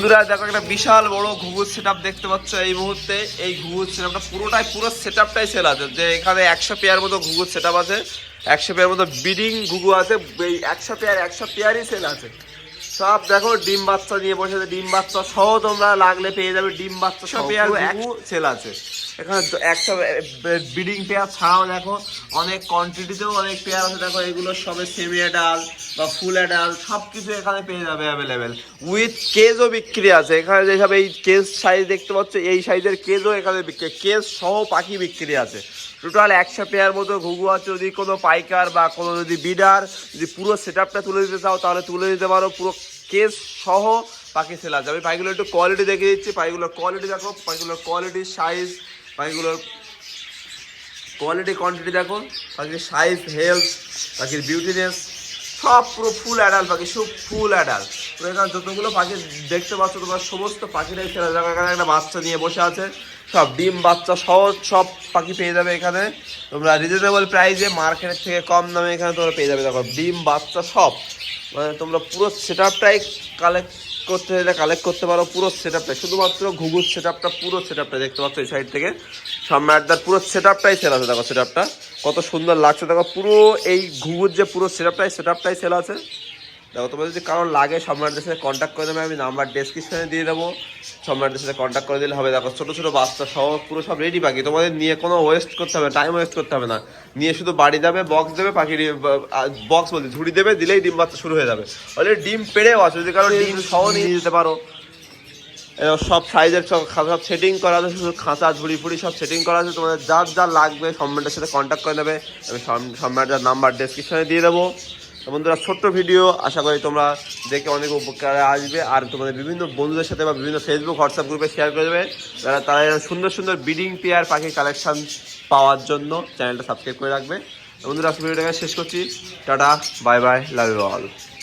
বন্ধুরা দেখো একটা বিশাল বড় ঘুঘুর সেট দেখতে পাচ্ছ এই মুহূর্তে। এই ঘুঘুর সেটআপটা পুরোটাই পুরো সেট আপটাই সেল আছে। যে এখানে একশো পেয়ার মতো ঘুঘুর সেটআপ আছে একশো পেয়ার মতো বিডিং ঘুঘু আছে এই একশো পেয়ার একশো পেয়ারই সেল আছে। সব দেখো ডিম বাচ্চা নিয়ে বসে ডিম বাচ্চা সহ তোমরা লাগলে পেয়ে যাবে ডিম বাচ্চা সব পেয়ার ঘুঘু সেল আছে। এখানে একশো বিডিং পেয়ার ছাড়াও দেখো, অনেক কোয়ান্টিটিতেও অনেক পেয়ার আছে। দেখো, এগুলো সবে সেমি ডাল বা ফুল ডাল সব কিছু এখানে পেয়ে যাবে অ্যাভেলেবেল উইথ কেজও বিক্রি আছে। এখানে যেসব এই কেজ সাইজ দেখতে পাচ্ছ, এই সাইজের কেজও এখানে বিক্রি কেজ সহ পাখি বিক্রি আছে। টোটাল একশো পেয়ার মতো ঘুঘু আছে। যদি কোনো পাইকার বা কোনো যদি বিডার যদি পুরো সেট আপটা তুলে দিতে চাও, তাহলে তুলে দিতে পারো। পুরো কেস সহ পাখি সেল আছে। আমি পাখিগুলো একটু কোয়ালিটি দেখে দিচ্ছি। পাখিগুলোর কোয়ালিটি দেখো, পাখিগুলোর কোয়ালিটি সাইজ পাখিগুলোর কোয়ালিটি কোয়ান্টিটি দেখো পাখির সাইজ হেলথ পাখির বিউটিনেস সব পুরো ফুল অ্যাডাল্ট পাখি, সব ফুল অ্যাডাল্ট তো এখানে যতগুলো পাখি দেখতে পাচ্ছ তোমার, সমস্ত পাখিরাই দেখো এখানে একটা বাচ্চা নিয়ে বসে আছে। সব ডিম, বাচ্চা সহ সব পাখি পেয়ে যাবে এখানে। তোমরা রিজনেবল প্রাইসে মার্কেটের থেকে কম দামে এখানে তোমরা পেয়ে যাবে। দেখো, ডিম, বাচ্চা সব। মানে তোমরা পুরো সেট আপটাই কালেক্ট করতে, এটা কালেক্ট করতে পারো পুরো সেট আপটা শুধুমাত্র ঘুঘুর সেট আপটা পুরো সেট আপটা দেখতে পাচ্ছ এই সাইড থেকে। সম্রাটদার পুরো সেট আপটাই সেল আছে, দেখো সেট আপটা কত সুন্দর লাগছে, দেখো পুরো এই ঘুঘুর যে পুরো সেট আপটাই সেট আপটাই সেল আছে। দেখো, তোমাদের যদি কারোর লাগে সম্রাটদের সাথে কন্ট্যাক্ট করে দেবে, আমি নাম্বার ডেসক্রিপশনে দিয়ে দেবো। সম্রাটদের সাথে কন্ট্যাক্ট করে দিলে হবে। দেখো ছোটো ছোটো বাচ্চা সহ পুরো সব রেডি পাখি তোমাদের নিয়ে কোনো ওয়েস্ট করতে হবে টাইম ওয়েস্ট করতে হবে না। নিয়ে শুধু বাড়ি যাবে বক্স দেবে পাখি বক্স বলতে ঝুড়ি দেবে দিলেই ডিম বাচ্চা শুরু হয়ে যাবে। অলরেডি ডিম পেড়েও আছে যদি কারও ডিম সহ নিয়ে যেতে পারো। এবার সব সাইজের সব সব সেটিং করা আছে শুধু খাঁচা ঝুড়ি ফুড়ি সব সেটিং করা আছে। তোমাদের যার যা লাগবে সম্রাটের সাথে কন্ট্যাক্ট করে নেবে। আমি সম- সম্রাটের নাম্বার ডেসক্রিপশনে দিয়ে দেবো। বন্ধুরা, ছোট্ট ভিডিও, আশা করি তোমরা দেখে অনেক উপকারে আসবে। আর তোমাদের বিভিন্ন বন্ধুদের সাথে বা বিভিন্ন ফেসবুক হোয়াটসঅ্যাপ গ্রুপে শেয়ার করে দেবে। যারা, তারা এরকম সুন্দর সুন্দর ব্রিডিং পেয়ার পাখি কালেকশন পাওয়ার জন্য চ্যানেলটা সাবস্ক্রাইব করে রাখবে। বন্ধুরা আজকে ভিডিওটাকে শেষ করছি। Tata bye bye love you all